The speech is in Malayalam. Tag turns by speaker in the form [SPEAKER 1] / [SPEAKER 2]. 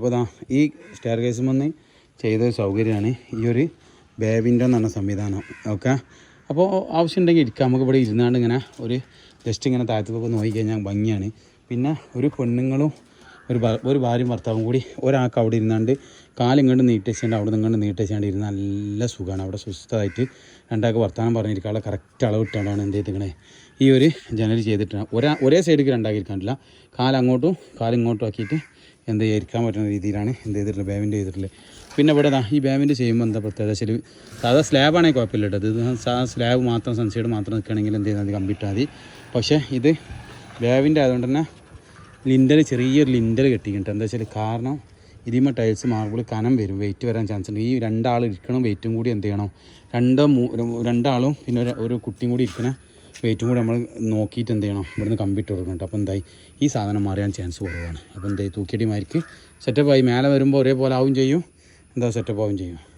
[SPEAKER 1] അപ്പോൾ ഇതാ ഈ സ്റ്റെയർ കേസ് വന്ന് ചെയ്ത സൗകര്യമാണ് ഈ ഒരു ബേവിന്റെ എന്ന് പറഞ്ഞ സംവിധാനം. ഓക്കെ അപ്പോൾ ആവശ്യമുണ്ടെങ്കിൽ ഇരിക്കാം. നമുക്ക് ഇവിടെ ഇരുന്നാണ്ട് ഇങ്ങനെ ഒരു ജസ്റ്റ് ഇങ്ങനെ താഴത്തേക്കൊക്കെ നോക്കി കഴിഞ്ഞാൽ ഭംഗിയാണ്. പിന്നെ ഒരു പെണ്ണുങ്ങളും ഒരു ഒരു ഭാര്യയും ഭർത്താവും കൂടി ഒരാൾക്ക് അവിടെ ഇരുന്നാണ്ട് കാലിങ്ങോട്ട് നീട്ടിച്ചാണ്ട് അവിടെ നിങ്ങോട്ട് നീട്ടിച്ചാണ്ട് ഇരുന്ന് നല്ല സുഖമാണ് അവിടെ സുസ്ഥമായിട്ട് രണ്ടാൾക്ക് വർത്തമാനം പറഞ്ഞിരിക്കാനുള്ള കറക്റ്റ് അളവ് ഇട്ടാണ് എന്ത് ചെയ്തിരിക്കണേ. ഈ ഒരു ജനൽ ചെയ്തിട്ടാണ് ഒരാ ഒരേ സൈഡിലേക്ക് രണ്ടാക്കി കാലങ്ങോട്ടും കാലിങ്ങോട്ടും ആക്കിയിട്ട് എന്ത് ഇരിക്കാൻ പറ്റുന്ന രീതിയിലാണ് എന്ത് ചെയ്തിട്ടുള്ളത് ബാമിന്റെ ചെയ്തിട്ടുള്ളത്. പിന്നെ ഇവിടെ ഈ ബാമിന്റെ ചെയ്യുമ്പോൾ എന്താ പ്രത്യേകത ശരി സാധാ സ്ലാബാണെങ്കിൽ കുഴപ്പമില്ല കേട്ടോ ഇത് സാധാ സ്ലാബ് മാത്രം സൺസൈഡ് മാത്രം നിൽക്കുകയാണെങ്കിൽ എന്ത് ചെയ്യുന്നത് കമ്പിട്ടാൽ മതി പക്ഷേ ഇത് വേവിന്റെ ആയതുകൊണ്ട് തന്നെ ലിൻഡൽ ചെറിയൊരു ലിൻഡൽ കെട്ടിയിട്ടുണ്ട്. എന്താ വെച്ചാൽ കാരണം ഇതിമ ടൈൽസ് മാർബിൾ കനം വരും വെയിറ്റ് വരാൻ ചാൻസ് ഉണ്ട്. ഈ രണ്ടാൾ ഇരിക്കണം വെയിറ്റും കൂടി എന്ത് ചെയ്യണം? രണ്ടോ രണ്ടാളും പിന്നെ ഒരു കുട്ടിയും കൂടി ഇരിക്കണ വെയിറ്റും കൂടി നമ്മൾ നോക്കിയിട്ട് എന്ത് ചെയ്യണം? ഇവിടുന്ന് കമ്പിട്ട് കൊടുക്കണം അപ്പോൾ എന്തായി? ഈ സാധനം മാറിയാൻ ചാൻസ് കുറവാണ്. അപ്പോൾ എന്തായി? തൂക്കിയടിമാർക്ക് സെറ്റപ്പായി മേലെ വരുമ്പോൾ ഒരേപോലെ ആവും ചെയ്യും. എന്താ സെറ്റപ്പ് ആവും ചെയ്യും?